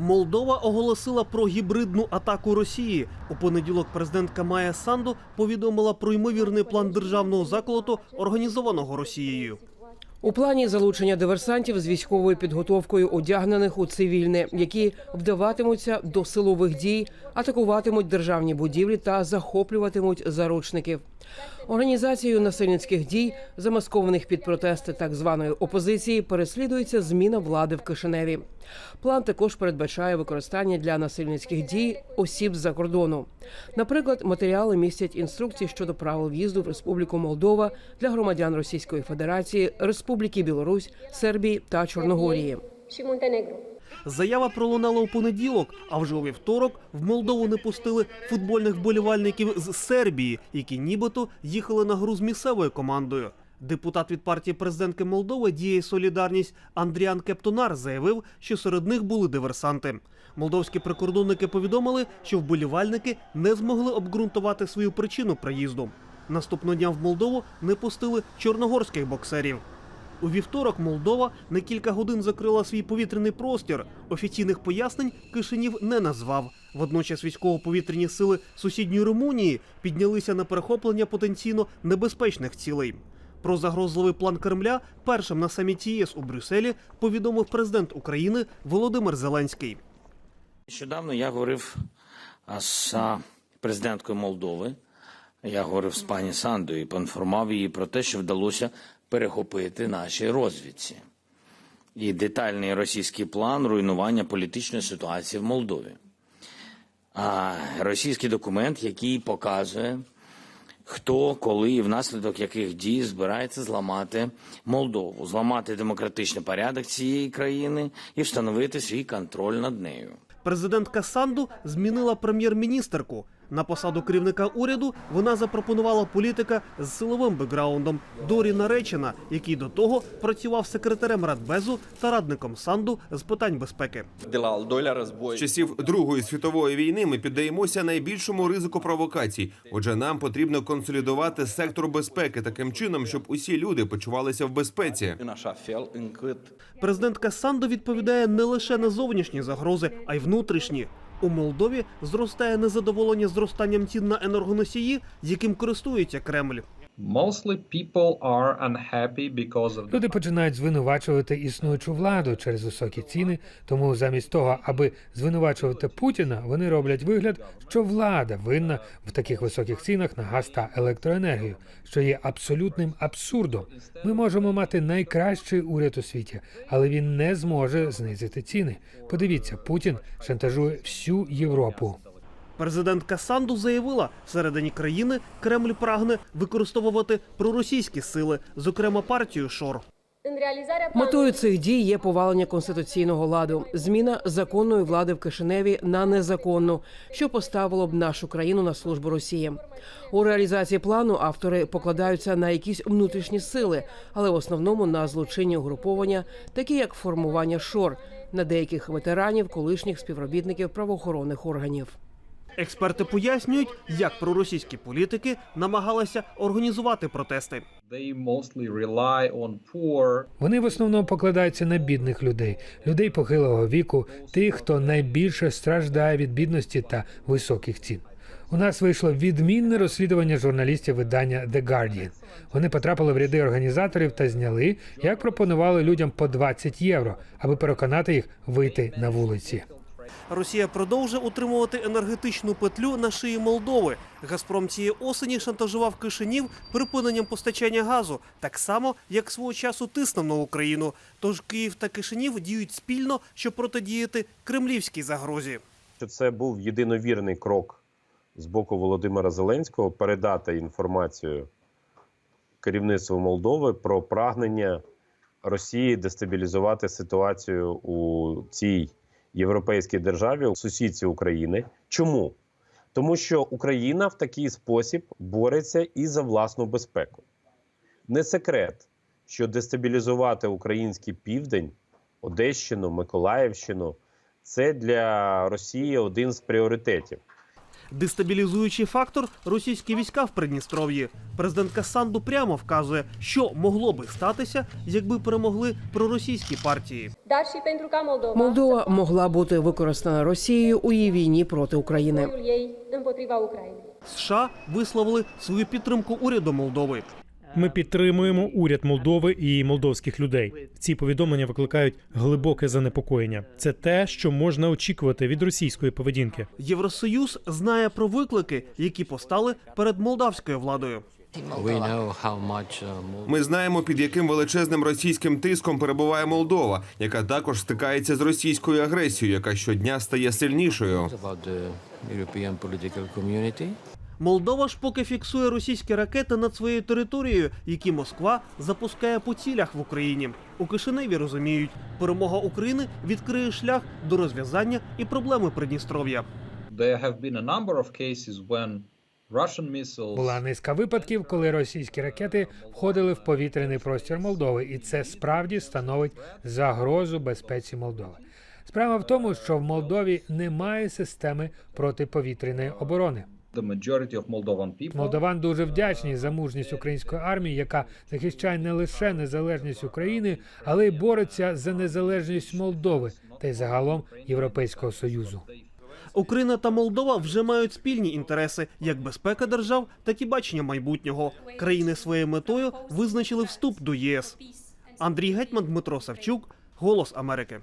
Молдова оголосила про гібридну атаку Росії. У понеділок президентка Майя Санду повідомила про ймовірний план державного заколоту, організованого Росією. У плані залучення диверсантів з військовою підготовкою одягнених у цивільне, які вдаватимуться до силових дій, атакуватимуть державні будівлі та захоплюватимуть заручників. Організацією насильницьких дій, замаскованих під протести так званої опозиції, переслідується зміна влади в Кишиневі. План також передбачає використання для насильницьких дій осіб з-за кордону. Наприклад, матеріали містять інструкції щодо правил в'їзду в Республіку Молдова для громадян Російської Федерації, Республіки Білорусь, Сербії та Чорногорії. Заява пролунала у понеділок, а вже у вівторок в Молдову не пустили футбольних вболівальників з Сербії, які нібито їхали на гру з місцевою командою. Депутат від партії президентки Молдови діє Солідарність Андріан Кептонар заявив, що серед них були диверсанти. Молдовські прикордонники повідомили, що вболівальники не змогли обґрунтувати свою причину приїзду. Наступного дня в Молдову не пустили чорногорських боксерів. У вівторок Молдова на кілька годин закрила свій повітряний простір. Офіційних пояснень Кишинів не назвав. Водночас військово-повітряні сили сусідньої Румунії піднялися на перехоплення потенційно небезпечних цілей. Про загрозливий план Кремля першим на саміті ЄС у Брюсселі повідомив президент України Володимир Зеленський. Нещодавно я говорив з президенткою Молдови. Я говорив з пані Сандою і поінформував її про те, що вдалося перехопити нашій розвідці. І детальний російський план руйнування політичної ситуації в Молдові. А російський документ, який показує, хто, коли і внаслідок яких дій збирається зламати Молдову, зламати демократичний порядок цієї країни і встановити свій контроль над нею. Президентка Санду змінила прем'єр-міністерку. На посаду керівника уряду вона запропонувала політика з силовим бекграундом Дорі Наречена, який до того працював секретарем Радбезу та радником Санду з питань безпеки. З часів Другої світової війни ми піддаємося найбільшому ризику провокацій. Отже, нам потрібно консолідувати сектор безпеки таким чином, щоб усі люди почувалися в безпеці. Президентка Санду відповідає не лише на зовнішні загрози, а й внутрішні. У Молдові зростає незадоволення зростанням цін на енергоносії, яким користується Кремль. Люди починають звинувачувати існуючу владу через високі ціни. Тому замість того, аби звинувачувати Путіна, вони роблять вигляд, що влада винна в таких високих цінах на газ та електроенергію, що є абсолютним абсурдом. Ми можемо мати найкращий уряд у світі, але він не зможе знизити ціни. Подивіться, Путін шантажує всю Європу. Президентка Санду заявила, всередині країни Кремль прагне використовувати проросійські сили, зокрема партію Шор. Метою цих дій є повалення конституційного ладу, зміна законної влади в Кишиневі на незаконну, що поставило б нашу країну на службу Росії. У реалізації плану автори покладаються на якісь внутрішні сили, але в основному на злочинні угруповання, такі як формування шор на деяких ветеранів, колишніх співробітників правоохоронних органів. Експерти пояснюють, як проросійські політики намагалися організувати протести. Вони в основному покладаються на бідних людей, людей похилого віку, тих, хто найбільше страждає від бідності та високих цін. У нас вийшло відмінне розслідування журналістів видання The Guardian. Вони потрапили в ряди організаторів та зняли, як пропонували людям по 20 євро, аби переконати їх вийти на вулиці. Росія продовжує утримувати енергетичну петлю на шиї Молдови. Газпром цієї осені шантажував Кишинів припиненням постачання газу, так само як свого часу тиснув на Україну. Тож Київ та Кишинів діють спільно, щоб протидіяти кремлівській загрозі. це був єдиновірний крок з боку Володимира Зеленського передати інформацію керівництву Молдови про прагнення Росії дестабілізувати ситуацію у цій європейській державі, у сусідці України. Чому? Тому що Україна в такий спосіб бореться і за власну безпеку. Не секрет, що дестабілізувати український південь, Одещину, Миколаївщину це для Росії один з пріоритетів. Дестабілізуючий фактор російські війська в Придністров'ї. Президент Касанду прямо вказує, що могло би статися, якби перемогли проросійські партії. Молдова могла бути використана Росією у її війні проти України. США висловили свою підтримку уряду Молдови. Ми підтримуємо уряд Молдови і молдовських людей. Ці повідомлення викликають глибоке занепокоєння. Це те, що можна очікувати від російської поведінки. Євросоюз знає про виклики, які постали перед молдавською владою. Ми знаємо, під яким величезним російським тиском перебуває Молдова, яка також стикається з російською агресією, яка щодня стає сильнішою. Молдова ж поки фіксує російські ракети над своєю територією, які Москва запускає по цілях в Україні. У Кишиневі розуміють, перемога України відкриє шлях до розв'язання і проблеми Придністров'я. Була низка випадків, коли російські ракети входили в повітряний простір Молдови, і це справді становить загрозу безпеці Молдови. Справа в тому, що в Молдові немає системи протиповітряної оборони. The majority of Moldovan people Молдаван дуже вдячні за мужність української армії, яка захищає не лише незалежність України, але й бореться за незалежність Молдови та й загалом Європейського союзу. Україна та Молдова вже мають спільні інтереси як безпека держав, так і бачення майбутнього. Країни своєю метою визначили вступ до ЄС. Андрій Гетьман, Дмитро Савчук, Голос Америки.